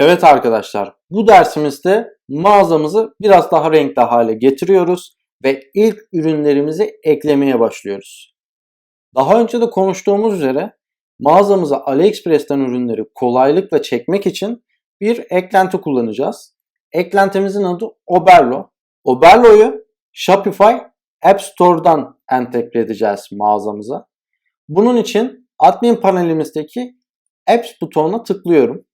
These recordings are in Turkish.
Evet arkadaşlar, bu dersimizde mağazamızı biraz daha renkli hale getiriyoruz ve ilk ürünlerimizi eklemeye başlıyoruz. Daha önce de konuştuğumuz üzere mağazamıza AliExpress'ten ürünleri kolaylıkla çekmek için bir eklenti kullanacağız. Eklentimizin adı Oberlo. Oberlo'yu Shopify App Store'dan entegre edeceğiz mağazamıza. Bunun için admin panelimizdeki Apps butonuna tıklıyorum.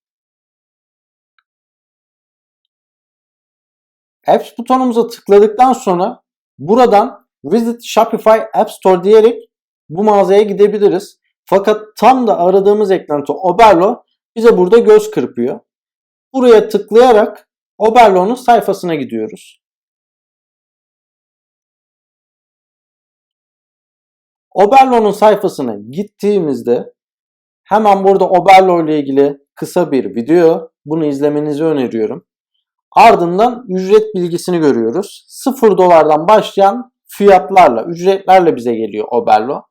Apps butonumuza tıkladıktan sonra buradan Visit Shopify App Store diyerek bu mağazaya gidebiliriz. Fakat tam da aradığımız eklenti Oberlo bize burada göz kırpıyor. Buraya tıklayarak Oberlo'nun sayfasına gidiyoruz. Oberlo'nun sayfasına gittiğimizde hemen burada Oberlo ile ilgili kısa bir video bunu izlemenizi öneriyorum. Ardından ücret bilgisini görüyoruz. 0 dolardan başlayan fiyatlarla, ücretlerle bize geliyor Oberlo.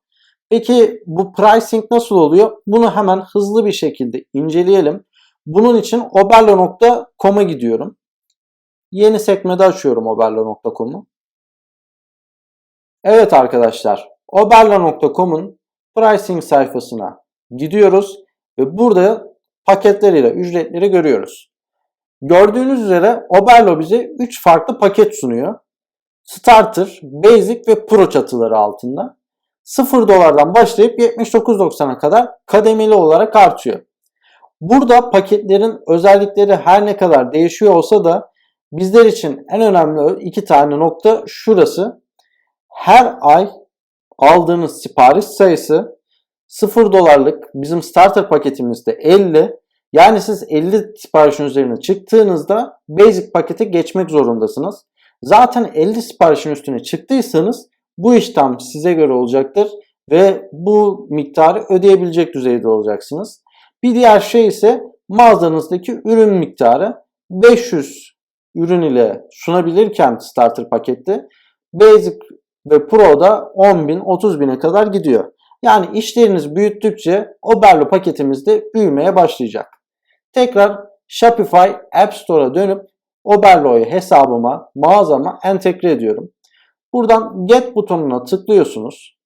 Peki bu pricing nasıl oluyor? Bunu hemen hızlı bir şekilde inceleyelim. Bunun için oberlo.com'a gidiyorum. Yeni sekmede açıyorum oberlo.com'u. Evet arkadaşlar, oberlo.com'un pricing sayfasına gidiyoruz ve burada paketleriyle ücretleri görüyoruz. Gördüğünüz üzere Oberlo bize 3 farklı paket sunuyor. Starter, Basic ve Pro çatıları altında. 0 dolardan başlayıp 79.90'a kadar kademeli olarak artıyor. Burada paketlerin özellikleri her ne kadar değişiyor olsa da bizler için en önemli iki tane nokta şurası. Her ay aldığınız sipariş sayısı 0 dolarlık bizim starter paketimizde 50 yani siz 50 siparişin üzerine çıktığınızda basic pakete geçmek zorundasınız. Zaten 50 siparişin üstüne çıktıysanız bu işlem size göre olacaktır ve bu miktarı ödeyebilecek düzeyde olacaksınız. Bir diğer şey ise mağazanızdaki ürün miktarı 500 ürün ile sunabilirken starter pakette Basic ve Pro'da 10.000 30.000'e kadar gidiyor. Yani işleriniz büyüttükçe Oberlo paketimiz de büyümeye başlayacak. Tekrar Shopify App Store'a dönüp Oberlo'yu hesabıma, mağazama entegre ediyorum. Buradan Get butonuna tıklıyorsunuz.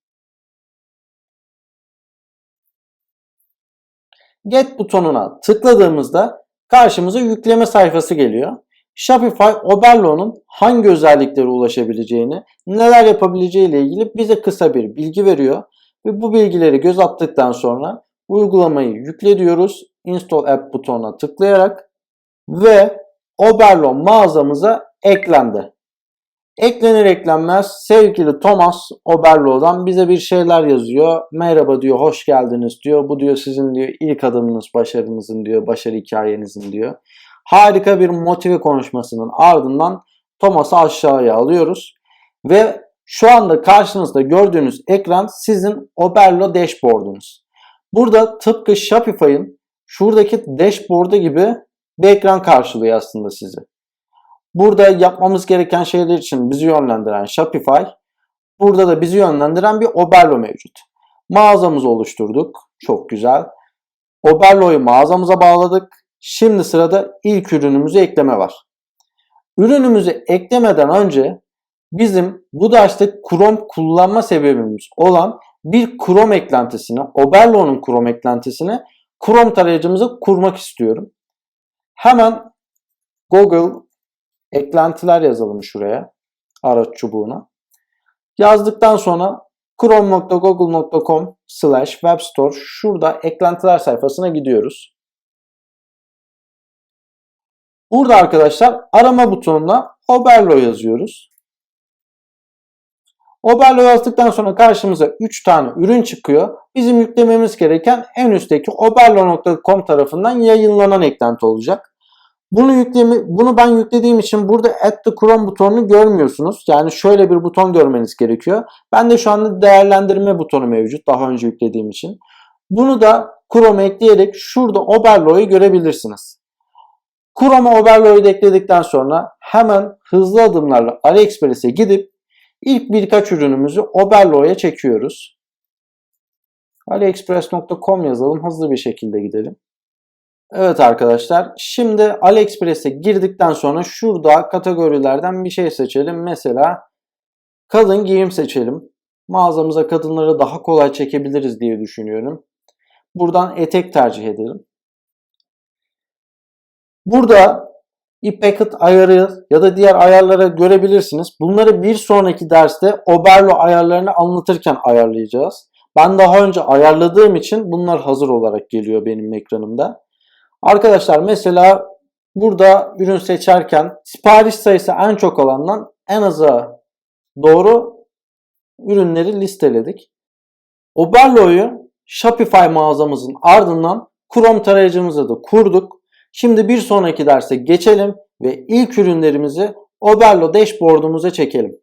Get butonuna tıkladığımızda karşımıza yükleme sayfası geliyor. Shopify Oberlo'nun hangi özelliklere ulaşabileceğini, neler yapabileceği ile ilgili bize kısa bir bilgi veriyor. Ve bu bilgileri göz attıktan sonra uygulamayı yükle diyoruz. Install App butonuna tıklayarak ve Oberlo mağazamıza eklendi. Eklenir eklenmez sevgili Thomas Oberlo'dan bize bir şeyler yazıyor. Merhaba diyor, hoş geldiniz diyor. Bu diyor sizin diyor ilk adımınız başarınızın diyor, başarı hikayenizin diyor. Harika bir motive konuşmasının ardından Thomas'ı aşağıya alıyoruz. Ve şu anda karşınızda gördüğünüz ekran sizin Oberlo dashboard'unuz. Burada tıpkı Shopify'ın şuradaki dashboard'u gibi bir ekran karşılıyor aslında sizi. Burada yapmamız gereken şeyler için bizi yönlendiren Shopify, burada da bizi yönlendiren bir Oberlo mevcut. Mağazamızı oluşturduk. Çok güzel. Oberlo'yu mağazamıza bağladık. Şimdi sırada ilk ürünümüzü ekleme var. Ürünümüzü eklemeden önce bizim bu derste Chrome kullanma sebebimiz olan bir Chrome eklentisini, Oberlo'nun Chrome eklentisini Chrome tarayıcımıza kurmak istiyorum. Hemen Google eklentiler yazalım şuraya araç çubuğuna. Yazdıktan sonra chrome.google.com slash webstore şurada eklentiler sayfasına gidiyoruz. Burada arkadaşlar arama butonuna Oberlo yazıyoruz. Oberlo yazdıktan sonra karşımıza 3 tane ürün çıkıyor. Bizim yüklememiz gereken en üstteki oberlo.com tarafından yayınlanan eklenti olacak. Bunu yüklemi, bunu ben yüklediğim için burada Add the Chrome butonunu görmüyorsunuz. Yani şöyle bir buton görmeniz gerekiyor. Ben de şu anda değerlendirme butonu mevcut daha önce yüklediğim için. Bunu da Chrome'a ekleyerek şurada Oberlo'yu görebilirsiniz. Chrome'a Oberlo'yu ekledikten sonra hemen hızlı adımlarla AliExpress'e gidip ilk birkaç ürünümüzü Oberlo'ya çekiyoruz. AliExpress.com yazalım hızlı bir şekilde gidelim. Evet arkadaşlar şimdi AliExpress'e girdikten sonra şurada kategorilerden bir şey seçelim. Mesela kadın giyim seçelim. Mağazamıza kadınları daha kolay çekebiliriz diye düşünüyorum. Buradan etek tercih edelim. Burada e-packet ayarı ya da diğer ayarlara görebilirsiniz. Bunları bir sonraki derste Oberlo ayarlarını anlatırken ayarlayacağız. Ben daha önce ayarladığım için bunlar hazır olarak geliyor benim ekranımda. Arkadaşlar mesela burada ürün seçerken sipariş sayısı en çok olandan en aza doğru ürünleri listeledik. Oberlo'yu Shopify mağazamızın ardından Chrome tarayıcımıza da kurduk. Şimdi bir sonraki derse geçelim ve ilk ürünlerimizi Oberlo dashboard'umuza çekelim.